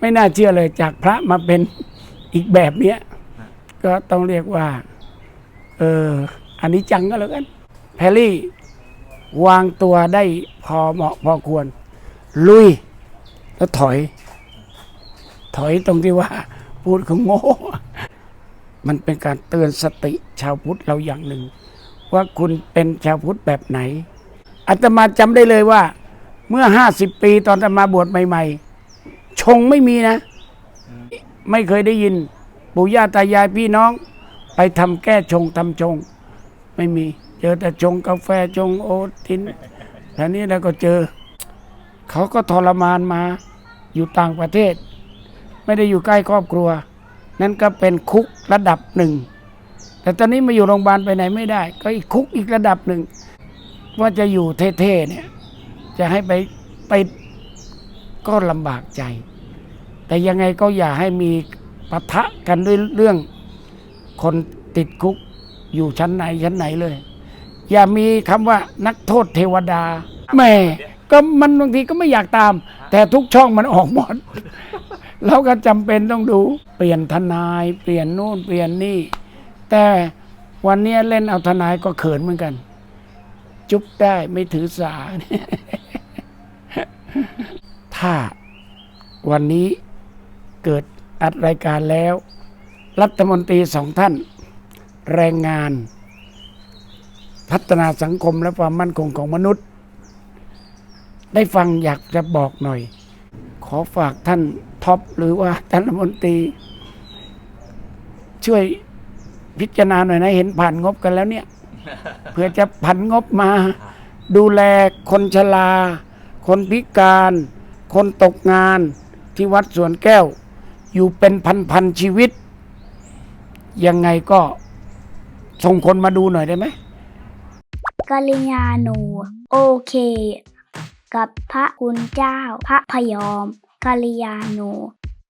ไม่น่าเชื่อเลยจากพระมาเป็นอีกแบบเนี้ยก็ต้องเรียกว่า เอออันนี้จังก็แล้วกันแพรรี่วางตัวได้พอเหมาะพอควร ลุย แล้วถอย ถอยตรงที่ว่า พูดของโง่ มันเป็นการเตือนสติชาวพุทธเราอย่างหนึ่ง ว่าคุณเป็นชาวพุทธแบบไหนอาตมาจำได้เลยว่า เมื่อห้าสิบปีตอนอาตมาบวชใหม่ ๆ ชงไม่มีนะ ไม่เคยได้ยิน ปู่ย่าตายายพี่น้อง ไปทำแก้ชงทำชง ไม่มี เจอแต่ชงกาแฟชงโอทินแล้วนี้แล้วก็เจอ เขาก็ทรมานมา อยู่ต่างประเทศ ไม่ได้อยู่ใกล้ครอบครัว นั่นก็เป็นคุกระดับหนึ่ง แต่ตอนนี้มาอยู่โรงพยาบาลไปไหนไม่ได้ ก็อีกคุกอีกระดับหนึ่ง ว่าจะอยู่เท่ๆเนี่ย จะให้ไปไปก็ลำบากใจ แต่ยังไงก็อย่าให้มีปะทะกันด้วยเรื่องคนติดคุกอยู่ชั้นไหนชั้นไหนเลย อย่ามีคำว่านักโทษเทวดาแม่ก็มันบางทีก็ไม่อยากตาม แต่ทุกช่องมันออกหมดเราก็จำเป็นต้องดู เปลี่ยนทนายเปลี่ยนนู่นเปลี่ยนนี่ แต่วันนี้เล่นเอาทนายก็เขินเหมือนกัน จุ๊บได้ไม่ถือสา ถ้าวันนี้ เกิดอัดรายการแล้ว รัฐมนตรีสองท่าน แรงงาน พัฒนาสังคมและความมั่นคงของมนุษย์ ได้ฟังอยากจะบอกหน่อย ขอฝากท่านท็อปหรือว่าท่านรัฐมนตรี ช่วยพิจารณาหน่อยนะเห็นผ่านงบกันแล้วเนี่ยเพื่อจะผันงบมา ดูแลคนชราคนพิการ คนตกงานที่วัดสวนแก้ว อยู่เป็นพันๆชีวิต ยังไงก็ส่งคนมาดูหน่อยได้ไหมกาลยาณูโอเค กับพระคุณเจ้าพระพยอมกาลยาณู